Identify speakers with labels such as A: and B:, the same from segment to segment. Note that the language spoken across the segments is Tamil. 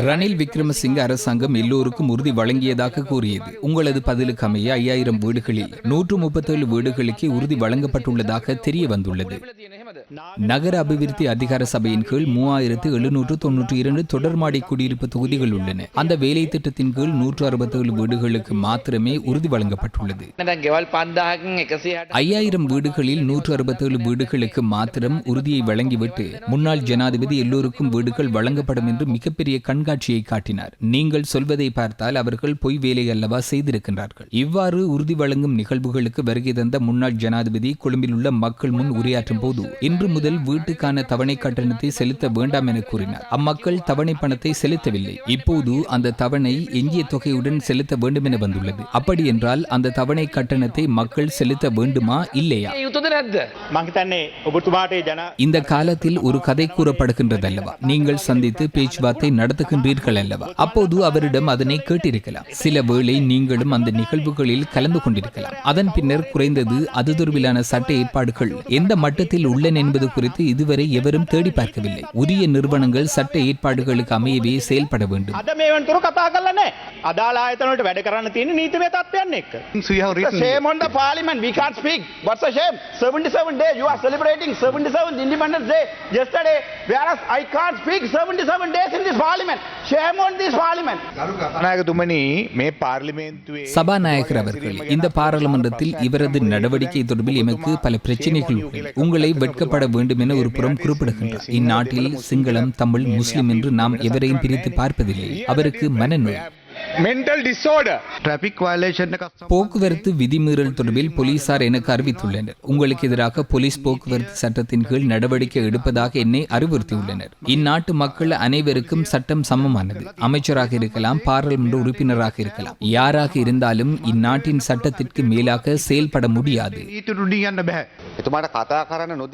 A: ரணில் விக்ரமசிங்க அரசாங்கம் எல்லோருக்கும் உறுதி வழங்கியதாக கூறியது. உங்களது பதிலுக்கு அமைய ஐயாயிரம் வீடுகளில் நூற்று முப்பத்தேழு வீடுகளுக்கு உறுதி வழங்கப்பட்டுள்ளதாக தெரிய வந்துள்ளது நகர அபிவிருத்தி அதிகார சபையின் கீழ் மூவாயிரத்து எழுநூற்று தொன்னூற்றி இரண்டு தொடர்மாடி குடியிருப்பு தொகுதிகள் உள்ளன. அந்த வேலை திட்டத்தின் கீழ் நூற்று அறுபத்தேழு வீடுகளுக்கு மாத்திரமே உறுதி வழங்கப்பட்டுள்ளது. ஐயாயிரம் வீடுகளில் நூற்று அறுபத்தேழு வீடுகளுக்கு மாத்திரம் உறுதியை வழங்கிவிட்டு முன்னாள் ஜனாதிபதி எல்லோருக்கும் வீடுகள் வழங்கப்படும் என்று மிகப்பெரிய கண்காட்சியை காட்டினார். நீங்கள் சொல்வதை பார்த்தால் அவர்கள் பொய் வேலை அல்லவா செய்திருக்கின்றார்கள். இவ்வாறு உறுதி வழங்கும் நிகழ்வுகளுக்கு வருகை தந்த முன்னாள் ஜனாதிபதி கொழும்பில் உள்ள மக்கள் முன் உரையாற்றும் போது இந்த இன்று முதல் வீட்டுக்கான தவணை கட்டணத்தை செலுத்த வேண்டாம் என கூறினார். அம்மக்கள் தவணை பணத்தை செலுத்தவில்லை. இப்போது அந்த தவணை எஞ்சிய தொகையுடன் செலுத்த வேண்டும் என வந்துள்ளது. அப்படி என்றால் அந்த தவணை கட்டணத்தை மக்கள் செலுத்த வேண்டுமா இல்லையா? இந்த காலத்தில் ஒரு கதை கூறப்படுகின்றது அல்லவா நீங்கள் சந்தித்து பேச்சுவார்த்தை நடத்துகின்றீர்கள் அல்லவா? அப்போது அவரிடம் அதனை கேட்டிருக்கலாம். சில வேளை நீங்களும் அந்த நிகழ்வுகளில் கலந்து கொண்டிருக்கலாம். அதன் பின்னர் குறைந்தது அது தொடர்பிலான சட்ட ஏற்பாடுகள் எந்த மட்டத்தில் உள்ளன என்பது குறித்து இதுவரை எவரும் தேடி பார்க்கவில்லை. உரிய நிறுவனங்கள் சட்ட ஏற்பாடுகளுக்கு அமையவே செயல்பட வேண்டும். சபாநாயகர் அவர்கள் இந்த பாராளுமன்றத்தில் இவரது நடவடிக்கை தொடர்பில் எமக்கு பல பிரச்சனைகள் உங்களை வெட்கப்பட வேண்டும் என ஒரு புறம் குறிப்பிடுகின்றார். இந்நாட்டில் சிங்களம் தமிழ் முஸ்லிம் என்று நாம் எவரையும் பிரித்து பார்ப்பதில்லை. அவருக்கு மனநோய். போக்குவரத்து விதிமீறல் தொடர்பில் போலீசார் எனக்கு அறிவித்துள்ளனர். உங்களுக்கு எதிராக போலீஸ் போக்குவரத்து சட்டத்தின் கீழ் நடவடிக்கை எடுப்பதாக என்னை அறிவுறுத்தியுள்ளனர். இந்நாட்டு மக்கள் அனைவருக்கும் சட்டம் சமமானது. அமைச்சராக இருக்கலாம் பாராளுமன்ற உறுப்பினராக இருக்கலாம். யாராக இருந்தாலும் இந்நாட்டின் சட்டத்திற்கு மேலாக செயல்பட முடியாது.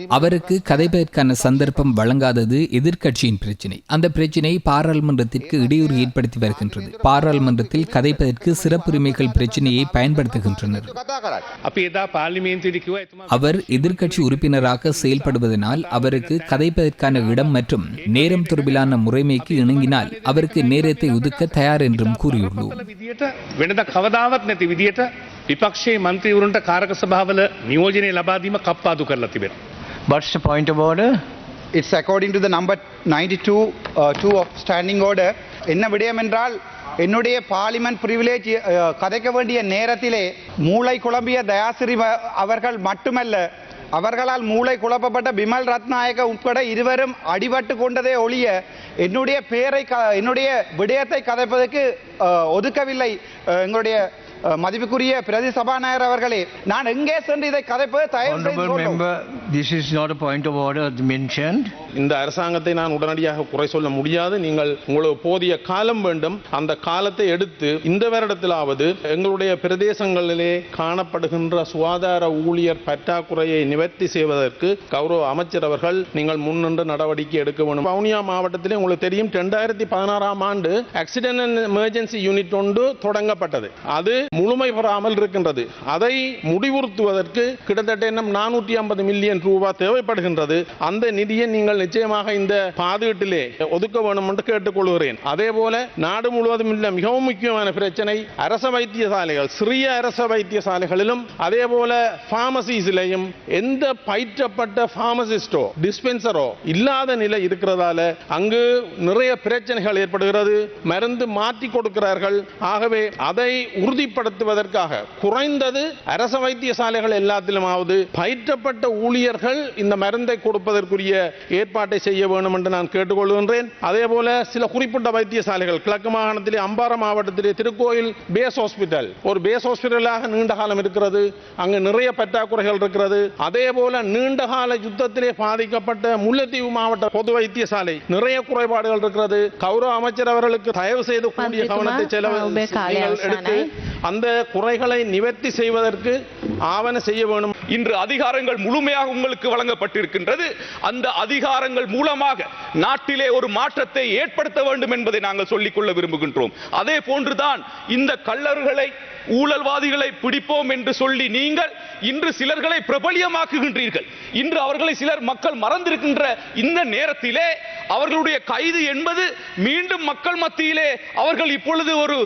A: அவருக்கு கதைப்பதற்கான சந்தர்ப்பம் வழங்காதது எதிர்கட்சியின் பிரச்சினை. அந்த பிரச்சினை பாராளுமன்றத்திற்கு இடையூறு ஏற்படுத்தி வருகின்றது. பாராளுமன்ற பாராளுமன்றத்தில் கதைப்பதற்கு சிறப்புரிமைகள் பிரச்சினையை பயன்படுத்துகின்றனர்
B: කතා කරන්න.
C: අපි එදා පාර්ලිමේන්තුවේදී කිව්වා එතුමා
A: அவர் எதிர்க்கட்சி உறுப்பினராக செயல்படுவதனால் அவருக்கு கதைப்பதற்கான இடம் மற்றும் நேரம் தொடர்பிலான முறைமைக்கு இணங்கினால் அவருக்கு நேரத்தை ஒதுக்க தயார் என்றும் கூறியுள்ளோம்
C: කළ විදියට වෙනද කවදාවත් නැති විදියට විපක්ෂයේ මන්ත්‍රීවරුන්ට කාරක සභාවල නියෝජනය ලබාදීම කප්පාදු කරලා තිබෙනවා.
D: What's the point of order?
E: It's according to the number 92 uh, 2 of standing order என்ன விடயம் என்றால் என்னுடைய பார்லிமெண்ட் பிரிவிலேஜ் கதைக்க வேண்டிய நேரத்திலே மூளை குழம்பிய தயாசிரி அவர்கள் மட்டுமல்ல அவர்களால் மூளை குழப்பப்பட்ட பிமல் ரத்நாயக உட்பட இருவரும் அடிபட்டு கொண்டதே ஒழிய என்னுடைய பெயரை க- என்னுடைய விடயத்தை கதைப்பதற்கு ஒதுக்கவில்லை. எங்களுடைய மதிப்புக்குரிய பிரதி சபாநாயகர் அவர்களே நான் எங்கே சென்று இதை கதைப்பது தயவு செய்து
D: Honorable
E: சொல்லவும்.
D: member, this is not a point of order mentioned.
F: இந்த அரசாங்கத்தை நான் உடனடியாக குறை சொல்ல முடியாது நீங்கள் உங்களுக்கு போதிய காலம் வேண்டும் அந்த காலத்தை எடுத்து இந்த வருடத்திலாவது எங்களுடைய பிரதேசங்களிலே காணப்படுகின்ற சுகாதார ஊழியர் பற்றாக்குறையை நிவர்த்தி செய்வதற்கு கௌரவ அமைச்சர் அவர்கள் நீங்கள் முன்னின்று நடவடிக்கை எடுக்க வேண்டும் வவுனியா மாவட்டத்திலே உங்களுக்கு தெரியும் ரெண்டாயிரத்தி பதினாறாம் ஆண்டு ஆக்சிடென்ட் அண்ட் எமர்ஜென்சி யூனிட் ஒன்று தொடங்கப்பட்டது அது முழுமை பெறாமல் இருக்கின்றது. அதை முடிவுறுத்துவதற்கு கிட்டத்தட்ட இன்னும் நானூற்றி ஐம்பது மில்லியன் ரூபாய் தேவைப்படுகின்றது. அந்த நிதியை நீங்கள் நிச்சயமாக இந்த பாதுகாட்டிலே ஒதுக்க வேண்டும் என்று கேட்டுக்கொள்கிறேன். அதே போல நாடு முழுவதும் உள்ள மிகவும் முக்கியமான பிரச்சனை அரச வைத்தியசாலைகள் சிறிய அரச வைத்தியசாலைகளிலும் அதே போல பார்மசிஸிலையும் எந்த பயிற்றப்பட்ட பார்மசிஸ்டோ டிஸ்பென்சரோ இல்லாத நிலை இருக்கிறதால அங்கு நிறைய பிரச்சனைகள் ஏற்படுகிறது. மருந்து மாற்றி கொடுக்கிறார்கள். ஆகவே அதை உறுதிப்படுத்துவதற்காக குறைந்தது அரச வைத்தியசாலைகள் எல்லாத்திலுமாவது பயிற்றப்பட்ட ஊழியர்கள் இந்த மருந்தை கொடுப்பதற்குரிய ஏற்பாட்டை செய்ய வேண்டும் என்று நான் கேட்டுக்கொள்கின்றேன். அதே போல சில குறிப்பிட்ட வைத்தியசாலைகள் கிழக்கு மாகாணத்திலே அம்பாறை மாவட்டத்திலே திருக்கோயில் பேஸ் ஹாஸ்பிட்டல். ஒரு பேஸ் ஹாஸ்பிட்டலாக நீண்ட காலம் இருக்கிறது. அங்கு நிறைய பற்றாக்குறைகள் இருக்கிறது. அதே போல நீண்ட கால யுத்தத்திலே பாதிக்கப்பட்ட முல்லைத்தீவு மாவட்ட பொது வைத்தியசாலை நிறைய குறைபாடுகள் இருக்கிறது. கௌரவ அமைச்சர் அவர்களுக்கு தயவு செய்து கூடிய கவனத்தை செலவு எடுத்து. அந்த குறைகளை நிவர்த்தி செய்வதற்கு ஆவண செய்ய வேண்டும்.
G: இன்று அதிகாரங்கள் முழுமையாக உங்களுக்கு வழங்கப்பட்டிருக்கின்றது. அந்த அதிகாரங்கள் மூலமாக நாட்டிலே ஒரு மாற்றத்தை ஏற்படுத்த வேண்டும் என்பதை நாங்கள் சொல்லிக்கொள்ள விரும்புகின்றோம். அதே போன்றுதான் இந்த கள்ளர்களை ஊழல்வாதிகளை பிடிப்போம் என்று சொல்லி நீங்கள் இன்று சிலர்களை பிரபலியமாக்குகின்றீர்கள். இன்று அவர்களை சிலர் மக்கள் மறந்திருக்கின்ற இந்த நேரத்திலே அவர்களுடைய கைது என்பது மீண்டும் மக்கள் மத்தியிலே அவர்கள் இப்பொழுது ஒரு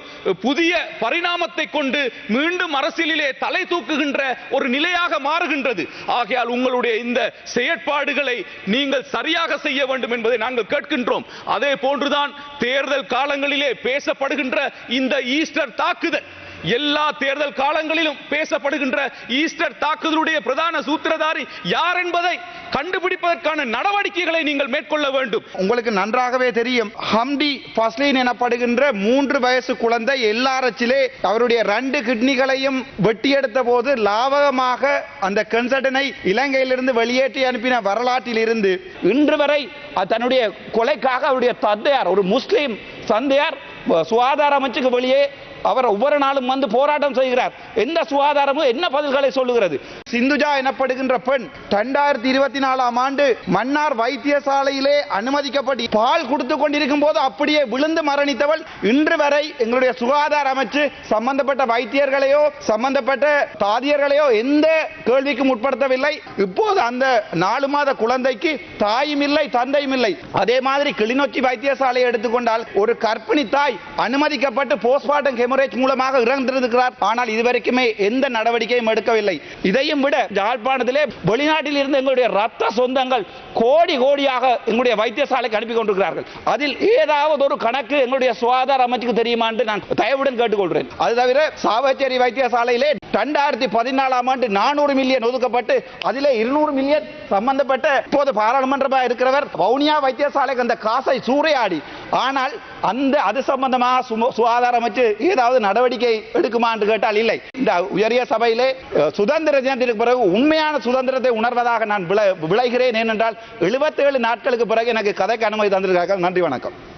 G: புதிய பரிணாமத்தை கொண்டு மீண்டும் அரசியலிலே தலை தூக்குகின்ற ஒரு நிலையாக மாறுகின்றது. ஆகையால் உங்களுடைய இந்த செயற்பாடுகளை நீங்கள் சரியாக செய்ய வேண்டும் என்பதை நாங்கள் கேட்கின்றோம். அதே போன்றுதான் தேர்தல் காலங்களிலே பேசப்படுகின்ற இந்த ஈஸ்டர் தாக்குதல். எல்லா தேர்தல் காலங்களிலும் பேசப்படுகின்ற ஈஸ்டர் தாக்குதலுடைய பிரதான சூத்திரதாரி யார் என்பதை கண்டுபிடிப்பதற்கான நடவடிக்கைகளை நீங்கள் மேற்கொள்ள வேண்டும்.
E: உங்களுக்கு நன்றாகவே தெரியும். ஹம்டி ஃபஸ்லின் எனப்படுகின்ற மூன்று வயசு குழந்தை எல்லாரச்சிலே அவருடைய ரெண்டு கிட்னிகளையும் வெட்டி எடுத்த போது லாவகமாக அந்த கன்சர்டனை இலங்கையிலிருந்து வெளியேற்றி அனுப்பின வரலாற்றில் இருந்து இன்று வரை தன்னுடைய கொலைக்காக அவருடைய தந்தையார் ஒரு முஸ்லீம் தந்தையார் சுகாதார அமைச்சுக்கு வெளியே அவர் ஒவ்வொரு நாளும் வந்து போராட்டம் செய்கிறார். எந்த சுகாதாரமும் என்ன பதில்களை சொல்லுகிறது? சிந்துஜா எனப்படுகின்ற பெண் இரண்டாயிரத்தி இருபத்தி நாலாம் ஆண்டு மன்னார் வைத்தியசாலையிலே அனுமதிக்கப்பட்டு பால் கொடுத்து கொண்டிருக்கும் போது அப்படியே விழுந்து மரணித்தவள் இன்று வரை எங்களுடைய சுகாதார அமைச்சு சம்பந்தப்பட்ட வைத்தியர்களையோ சம்பந்தப்பட்ட தாதியர்களையோ எந்த கேள்விக்கும் உட்படுத்தவில்லை. இப்போது அந்த நாலு மாத குழந்தைக்கு தாயும் இல்லை தந்தையும் இல்லை. அதே மாதிரி கிளிநொச்சி வைத்தியசாலையை எடுத்துக்கொண்டால் ஒரு கற்பிணி தாய் அனுமதிக்கப்பட்டு போஸ்ட்மார்ட்டம் ஹெமரேஜ் மூலமாக இறந்திருக்கிறார். ஆனால் இதுவரைக்குமே எந்த நடவடிக்கையும் எடுக்கவில்லை. இதையும் விட யாழ்ப்பாணத்திலே வெளிநாட்டில் இருந்து எங்களுடைய ரத்த சொந்தங்கள் கோடி கோடியாக எங்களுடைய வைத்தியசாலைக்கு அனுப்பி கொண்டிருக்கிறார்கள். அதில் ஏதாவது ஒரு கணக்கு எங்களுடைய சுகாதார அமைச்சுக்கு தெரியுமா என்று நான் தயவுடன் கேட்டுக்கொள்கிறேன். அது தவிர சாவச்சேரி வைத்தியசாலையிலே ரெண்டாயிரத்தி பதினாலாம் ஆண்டு நானூறு மில்லியன் ஒதுக்கப்பட்டு அதில் இருநூறு மில்லியன் சம்பந்தப்பட்ட இப்போது பாராளுமன்றமாக இருக்கிறவர் வவுனியா வைத்தியசாலைக்கு அந்த காசை சூறையாடி. ஆனால் அந்த அது சம்பந்தமாக சும- சுகாதார அமைச்சு ஏதாவது நடவடிக்கை எடுக்குமா என்று கேட்டால் இல்லை. இந்த உயரிய சபையிலே சுதந்திர தினத்திற்கு பிறகு உண்மையான சுதந்திரத்தை உணர்வதாக நான் விளைகிறேன். ஏனென்றால் 77 நாட்களுக்கு பிறகு எனக்கு கதைக்கு அனுமதி தந்திருக்காங்க நன்றி வணக்கம்.